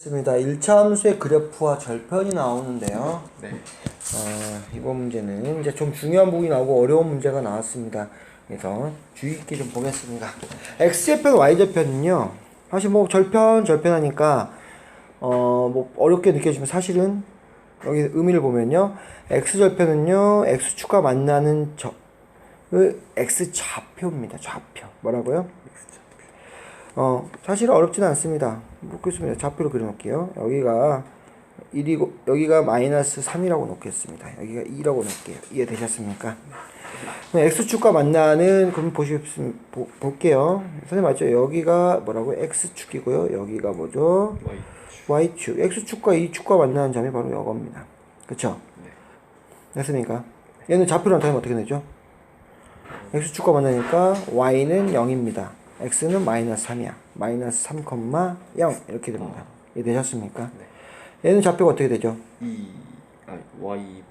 있습니다. 1차 함수의 그래프와 절편이 나오는데요. 네. 어, 이번 문제는 이제 좀 중요한 부분이 나오고 어려운 문제가 나왔습니다. 그래서 주의 깊게 좀 보겠습니다. x절편, y절편은요. 사실 뭐 절편, 절편 하니까 어, 뭐 어렵게 느껴지면 사실은 여기 의미를 보면요. x절편은요. x축과 만나는 저, 그 x 좌표입니다. 좌표. 뭐라고요? 어, 사실 어렵진 않습니다. 놓겠습니다. 좌표로 그려놓을게요. 여기가 1이고, 여기가 마이너스 3이라고 놓겠습니다. 여기가 2라고 놓을게요. 이해되셨습니까? X축과 만나는, 그럼 보시겠습니다. 보, 볼게요. 선생님 맞죠? 여기가 뭐라고? X축이고요. 여기가 뭐죠? Y축. X축과 E축과 만나는 점이 바로 이겁니다. 그쵸? 네. 됐습니까? 얘는 좌표로 나타내면 어떻게 되죠? X축과 만나니까 Y는 0입니다. X는 마이너스 3이야. 마이너스 3, 0 이렇게 됩니다. 이해 되셨습니까? 얘는 좌표가 어떻게 되죠? E. 아 Y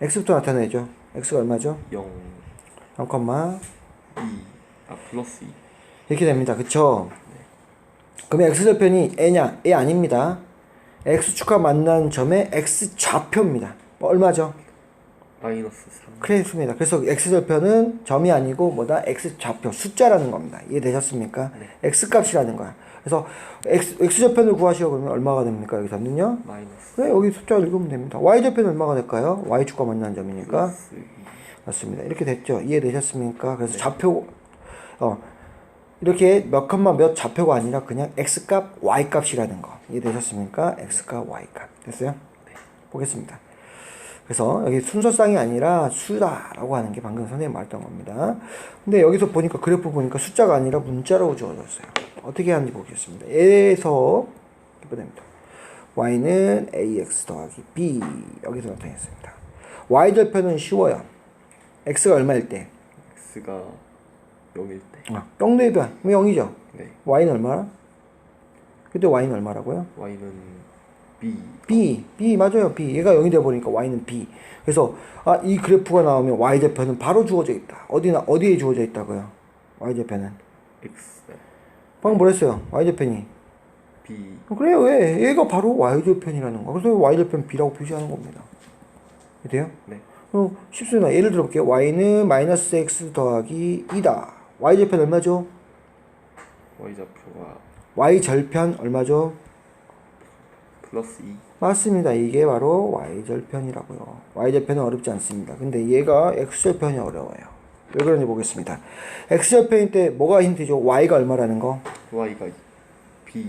X부터 나타내죠. X가 얼마죠? 0 0, E. 아 플러스 2. 이렇게 됩니다. 그쵸? 그러면 X절편이 A냐? A 아닙니다. X축과 만난 점의 X 좌표입니다. 뭐 얼마죠? 마이너스 3. 그렇습니다. 그래서 X절편은 점이 아니고 뭐다? X 좌표, 숫자라는 겁니다. 이해되셨습니까? X 값이라는 거야. 그래서 X, X절편을 구하시오 그러면 얼마가 됩니까? 여기서는요? 마이너스 그래, 여기 숫자 읽으면 됩니다. Y절편은 얼마가 될까요? Y축과 만난 점이니까. 플러스 2. 맞습니다. 이렇게 됐죠. 이해되셨습니까? 그래서 좌표, 어, 이렇게 몇 칸만 몇 좌표가 아니라 그냥 X값, Y값이라는 거. 이해되셨습니까? X값, Y값. 됐어요? 보겠습니다. 그래서 여기 순서쌍이 아니라 수다라고 하는 게 방금 선생님 말했던 겁니다. 근데 여기서 보니까 그래프 보니까 숫자가 아니라 문자라고 주어졌어요. 어떻게 하는지 보겠습니다. A에서 이렇게 됩니다. Y는 AX 더하기 B 여기서 나타냈습니다. Y절편은 쉬워요. X가 얼마일 때? X가 0일 때. 아, 0 대변. 0이죠. 네. Y는 얼마나? 그때 Y는 얼마라고요? Y는 B. B, B 맞아요. B. 얘가 0이 되어 버리니까 Y는 B. 그래서 아, 이 그래프가 나오면 Y 절편은 바로 주어져 있다. 어디나 어디에 주어져 있다고요? Y 절편은. X. 방금 뭐랬어요? Y 절편이. B. 그래요. 왜? 얘가 바로 Y 절편이라는 거. 그래서 Y 절편 B라고 표시하는 겁니다. 돼요? 네. 어, 쉽습니다. 예를 들어 볼게요. Y는 마이너스 X 더하기 2다. Y 절편 얼마죠? Y 좌표가 Y 절편 얼마죠? 플러스 2. 맞습니다. 이게 바로 Y절편이라고요. Y절편은 어렵지 않습니다. 근데 얘가 X절편이 어려워요. 왜 그런지 보겠습니다. X절편일 때 뭐가 힌트죠? Y가 얼마라는 거? Y가 B.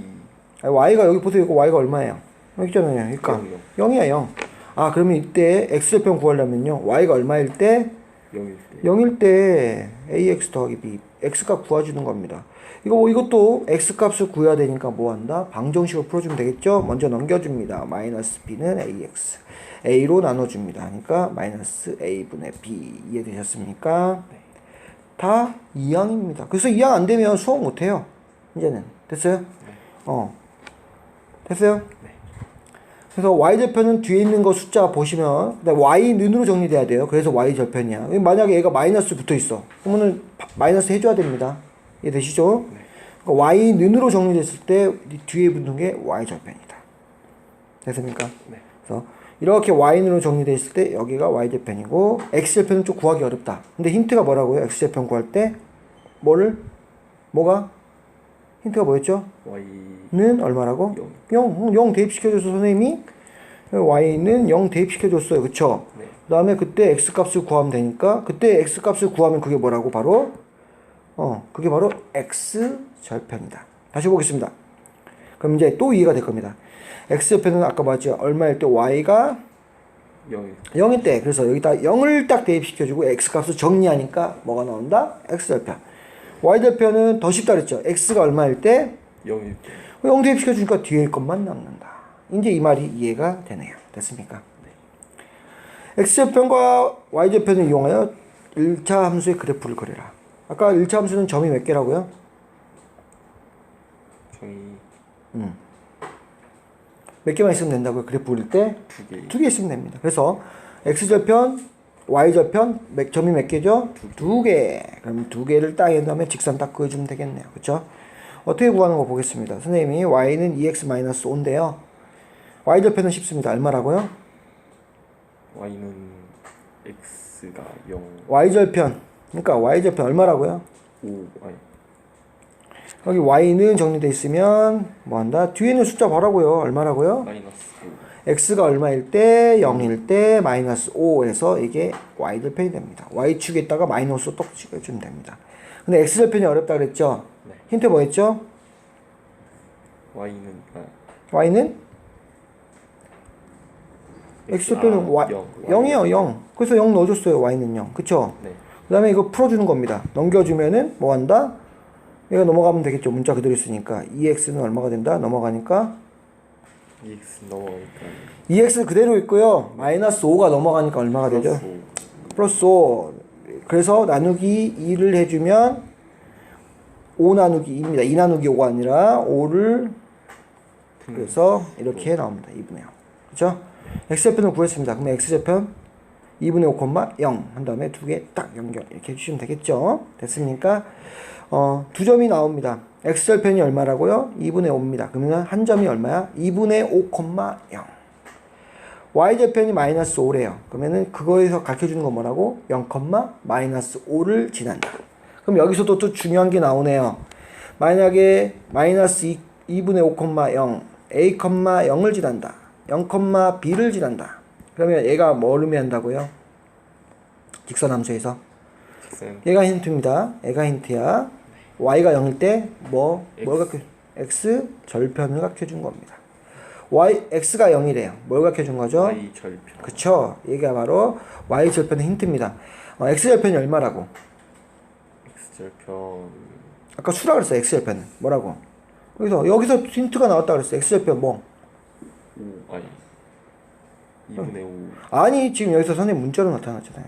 아니, Y가 여기 보세요. 이거 Y가 얼마예요? 여기 있잖아요. 그러니까 영, 영. 0이야 0. 아 그러면 이때 X절편 구하려면요. Y가 얼마일 때? 0일 때. 0일 때 AX 더하기 B X값 구해주는 겁니다. 이거 뭐 이것도 X값을 구해야 되니까 뭐 한다? 방정식으로 풀어주면 되겠죠? 먼저 넘겨줍니다. 마이너스 B는 AX A로 나눠줍니다. 하니까 마이너스 A분의 B 이해되셨습니까? 다 2항입니다. 그래서 2항 안 되면 수업 못해요. 이제는 됐어요? 어 됐어요? 그래서 y절편은 뒤에 있는 거 숫자 보시면 근데 y는으로 정리돼야 돼요. 그래서 y절편이야. 만약에 얘가 마이너스 붙어 있어. 그러면은 바- 마이너스 해줘야 됩니다. 이해되시죠? 그러니까 y는으로 정리됐을 때 뒤에 붙는 게 y절편이다. 됐습니까? 네. 그래서 이렇게 y는으로 정리되어 있을 때 여기가 y절편이고 x절편은 좀 구하기 어렵다. 근데 힌트가 뭐라고요? x절편 구할 때 뭐를 뭐가 힌트가 뭐였죠? Y 는 얼마라고? 0. 0, 0 대입시켜줘서 선생님이 y는 0 대입시켜줬어요. 그쵸? 네. 그 다음에 그때 x값을 구하면 되니까 그때 x값을 구하면 그게 뭐라고 바로 어 그게 바로 x절편이다. 다시 보겠습니다. 그럼 이제 또 이해가 될 겁니다. x절편은 아까 맞죠? 얼마일 때 y가 0일 0일 때 그래서 여기다 0을 딱 대입시켜주고 x값을 정리하니까 뭐가 나온다? x절편. y절편은 더 쉽다 그랬죠? x가 얼마일 때 0일 때. 0 대입시켜주니까 뒤에 것만 남는다. 이제 이 말이 이해가 되네요. 됐습니까? x절편과 y절편을 이용하여 1차 함수의 그래프를 그려라. 아까 1차 함수는 점이 몇 개라고요? 정이 몇 개만 있으면 된다고요? 그래프 그릴 때? 두 개. 두 개 있으면 됩니다. 그래서 x절편, y절편 몇, 점이 몇 개죠? 두 개. 그럼 두 개를 딱한 다음에 직선 딱 그어주면 되겠네요. 그쵸? 어떻게 구하는 거 보겠습니다. 선생님이 y는 2x-5인데요. y절편은 쉽습니다. 얼마라고요? y는 x가 0, y절편. 그러니까 y절편 얼마라고요? 5 아니 여기 y는 정리돼 있으면 뭐 한다? 뒤에 있는 숫자 봐라고요. 얼마라고요? 마이너스 x가 얼마일 때 0일 때 마이너스 5에서 이게 y절편이 됩니다. y축에다가 마이너스 똑 찍어주면 됩니다. 근데 x절편이 어렵다 그랬죠? 네. 힌트 뭐였죠? 5 y는 아 y는 x절편은 아, y, 0, 0이에요 0 그래서 0 넣어줬어요 y는 0 그쵸? 네 그 다음에 이거 풀어주는 겁니다. 넘겨주면은 뭐 한다? 얘가 넘어가면 되겠죠. 문자 그대로 있으니까. 2x는 얼마가 된다? 넘어가니까 2x 넘어가니까. 2x 그대로 있고요. 마이너스 5가 넘어가니까 얼마가 되죠? 플러스 5 플러스 5 그래서 나누기 2를 해주면 5 나누기 2입니다. 2 나누기 5가 아니라 5를 그래서 이렇게 나옵니다. 2분의 0 그죠? x절편을 구했습니다. 그럼 x절편 2분의 5, 0 한 다음에 두 개 딱 연결 이렇게 해주시면 되겠죠 됐습니까? 어, 두 점이 나옵니다 x절편이 얼마라고요? 2분의 5입니다 그러면 한 점이 얼마야? 2분의 5, 0 y절편이 마이너스 5래요. 그러면은 그거에서 가르쳐주는 건 뭐라고? 0, 마이너스 5를 지난다. 그럼 여기서도 또 중요한 게 나오네요. 만약에 마이너스 2, 2분의 5, 0, a, 0을 지난다. 0, b를 지난다. 그러면 얘가 뭘 의미한다고요? 직선 함수에서. 직선 얘가 힌트입니다. 얘가 힌트야. y가 0일 때 뭐, 뭘. 가르쳐? x 절편을 가르쳐 준 겁니다. y, x가 0이래요. 뭘 가르쳐 준 거죠? y 절편 그쵸. 얘가 바로 y 절편의 힌트입니다. 어, x 절편이 얼마라고? x 절편 아까 수라 그랬어. x 절편은 뭐라고? 여기서 여기서 힌트가 나왔다 그랬어. x 절편 뭐? 5 아니 2분의 5 아니 지금 여기서 선생님 문자로 나타났잖아요.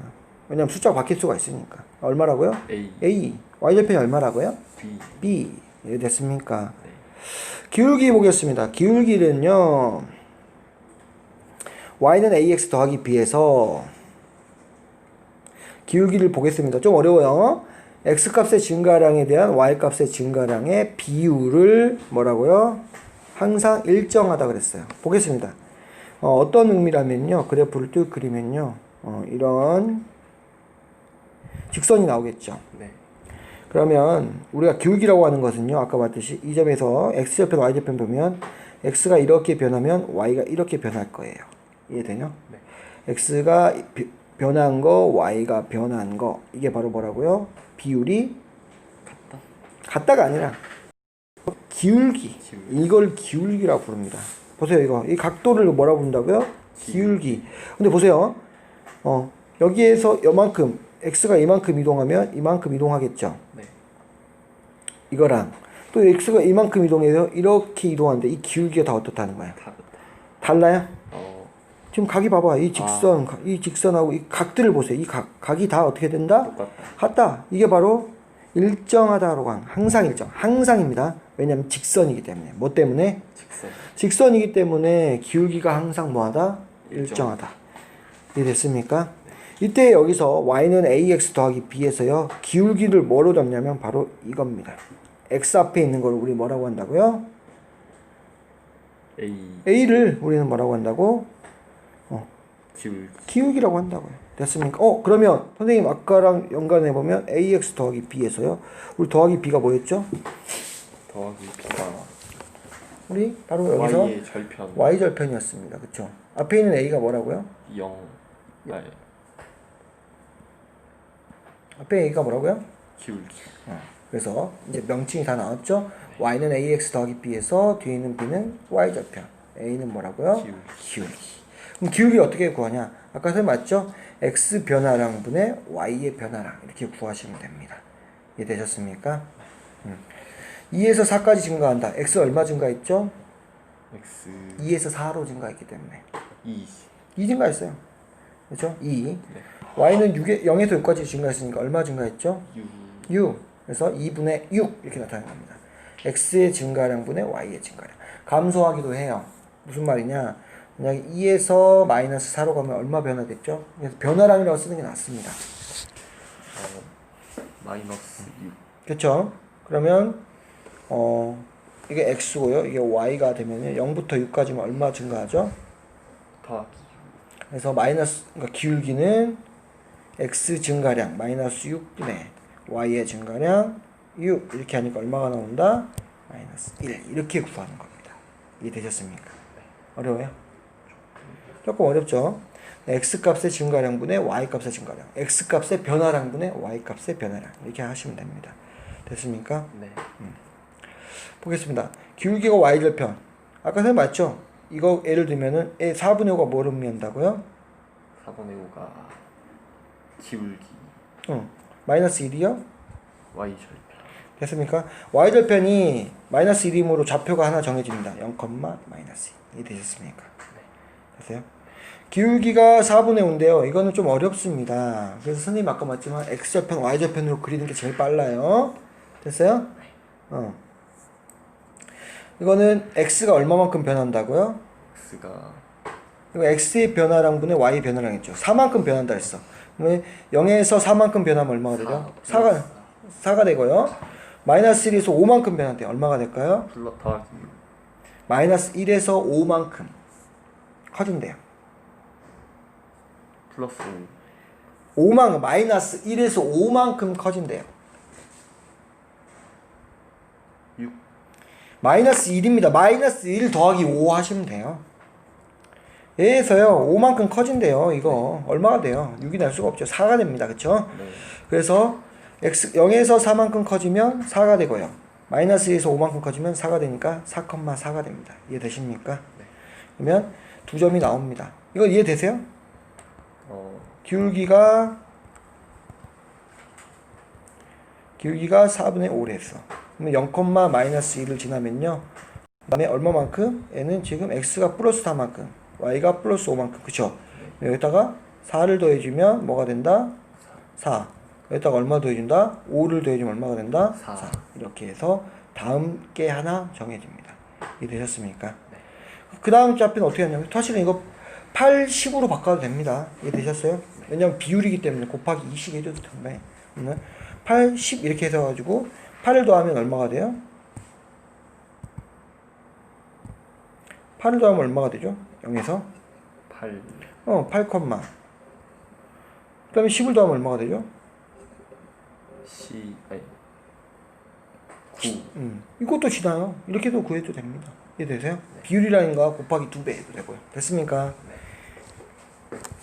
왜냐면 숫자가 바뀔 수가 있으니까. 얼마라고요? a a. y 절편이 얼마라고요? b b. 예, 됐습니까? 네. 기울기 보겠습니다. 기울기는요. y는 ax 더하기 b에서 기울기를 보겠습니다. 좀 어려워요. x 값의 증가량에 대한 y 값의 증가량의 비율을 뭐라고요? 항상 일정하다 그랬어요. 보겠습니다. 어, 떤 의미라면요. 그래프를 쭉 그리면요. 어, 이런 직선이 나오겠죠. 네 그러면 우리가 기울기라고 하는 것은요. 아까 봤듯이 이 점에서 x절편, y절편 보면 x가 이렇게 변하면 y가 이렇게 변할 거예요. 이해되냐? 네. x가 비- 변한 거, y가 변한 거 이게 바로 뭐라고요? 비율이 같다 같다가 아니라 기울기. 기울기. 이걸 기울기라고 부릅니다. 보세요 이거 이 각도를 뭐라고 부른다고요? 기울기. 근데 보세요. 어 여기에서 이만큼 x가 이만큼 이동하면 이만큼 이동하겠죠. 네 이거랑 또 x가 이만큼 이동해서 이렇게 이동하는데 이 기울기가 다 어떻다는 거야? 달라요? 어 지금 각이 봐봐. 이 직선, 각- 이 직선하고 이 각들을 보세요. 이 각, 각이 다 어떻게 된다? 똑같다 같다. 이게 바로 일정하다로 한 항상 일정. 항상입니다. 왜냐면 직선이기 때문에. 뭐 때문에? 직선 직선이기 때문에 기울기가 항상 뭐하다? 일정. 일정하다. 이해됐습니까? 이때 여기서 y는 ax 더하기 b에서요. 기울기를 뭐로 잡냐면 바로 이겁니다. x 앞에 있는 걸 우리 뭐라고 한다고요? a a를 우리는 뭐라고 한다고? 기울기 기울기라고 한다고요. 됐습니까? 어, 그러면 선생님 아까랑 연관해 보면 ax 더하기 b에서요. 우리 더하기 b가 뭐였죠? 더하기 b가 우리 바로 여기서 y의 절편 y 절편이었습니다. 그쵸 앞에 있는 a가 뭐라고요? 0 아니 앞에 a가 뭐라고요? 기울기 어, 그래서 이제 명칭이 다 나왔죠? y는 ax 더하기 b에서 뒤에 있는 b는 y 절편. a는 뭐라고요? 기울기. 기울기. 그럼 기울기 어떻게 구하냐? 아까 선생님 맞죠? x 변화량 분의 y의 변화량 이렇게 구하시면 됩니다. 이해되셨습니까? 음. 2에서 4까지 증가한다. x 얼마 증가했죠? x 2에서 4로 증가했기 때문에 2 2 증가했어요. 그렇죠? 2. 네. y는 6에, 0에서 6까지 증가했으니까 얼마 증가했죠? 6 6. 그래서 2분의 6 이렇게 나타나는 겁니다. x의 증가량 분의 y의 증가량. 감소하기도 해요. 무슨 말이냐? 만약에 2에서 마이너스 4로 가면 얼마 변화됐죠? 그래서 변화량이라고 쓰는 게 낫습니다. 어, 마이너스 6 그렇죠? 그러면 어 이게 x고요. 이게 y가 되면요. 0부터 6까지면 얼마 증가하죠? 더하기 그래서 마이너스 그러니까 기울기는 x 증가량 마이너스 6분의 y의 증가량 6 이렇게 하니까 얼마가 나온다? 마이너스 1 이렇게 구하는 겁니다. 이해되셨습니까? 어려워요? 조금 어렵죠? x 값의 증가량분의 y 값의 증가량 x 값의 변화량분의 y 값의 변화량 이렇게 하시면 됩니다. 됐습니까? 네 보겠습니다. 기울기가 y절편 아까 선생님 맞죠? 이거 예를 들면은 4분의 5가 뭐를 의미한다고요? 4분의 5가 기울기 응. 마이너스 1이요? y 절편 됐습니까? y절편이 마이너스 1이므로 좌표가 하나 정해집니다. 0, 마이너스 2. 이 되셨습니까? 됐어요? 기울기가 4분의 5인데요. 이거는 좀 어렵습니다. 그래서 선생님 아까 맞지만 x절편, y절편으로 그리는 게 제일 빨라요. 됐어요? 어. 이거는 x가 얼마만큼 변한다고요? x가 이거 x의 변화량분의 y 변화량 있죠. 4만큼 변한다 했어. 그러면 0에서 4만큼 변하면 얼마가 되죠? 4가 4가 되고요. 마이너스 1에서 5만큼 변한대. 얼마가 될까요? 플러 더하기 마이너스 1에서 5만큼 커진대요. 플러스 5만큼 마이너스 1에서 5만큼 커진대요. 마이너스 1입니다. 마이너스 1 더하기 5 하시면 돼요. 얘에서요 5만큼 커진대요. 이거 얼마가 돼요? 6이 날 수가 없죠. 4가 됩니다. 그쵸? 네. 그래서 x 0에서 4만큼 커지면 4가 되고요. 마이너스 1에서 5만큼 커지면 4가 되니까 4,4가 됩니다. 이해되십니까? 네. 그러면 두 점이 나옵니다. 이거 이해되세요? 어 기울기가 기울기가 4분의 5랬어. 그러면 0, 마이너스 1을 지나면요. 그 다음에 얼마만큼? 얘는 지금 x가 플러스 4만큼, y가 플러스 5만큼. 그쵸? 여기다가 4를 더해주면 뭐가 된다? 4. 여기다가 얼마 더해준다? 5를 더해주면 얼마가 된다? 사. 이렇게 해서 다음 게 하나 정해집니다. 이해되셨습니까? 그 다음 좌표는 어떻게 하냐면 사실은 이거 8, 10으로 바꿔도 됩니다. 이해되셨어요? 왜냐면 비율이기 때문에 곱하기 2씩 해줘도 됩니다. 그러면 8, 10 이렇게 해서 가지고 8을 더하면 얼마가 돼요? 8을 더하면 얼마가 되죠? 0에서 8 어, 8, 그 다음에 10을 더하면 얼마가 되죠? C 아니 9 음, 이것도 지나요. 이렇게도 구해도 됩니다. 이해되세요? 비율이라는 거 곱하기 2배 해도 되고요. 됐습니까?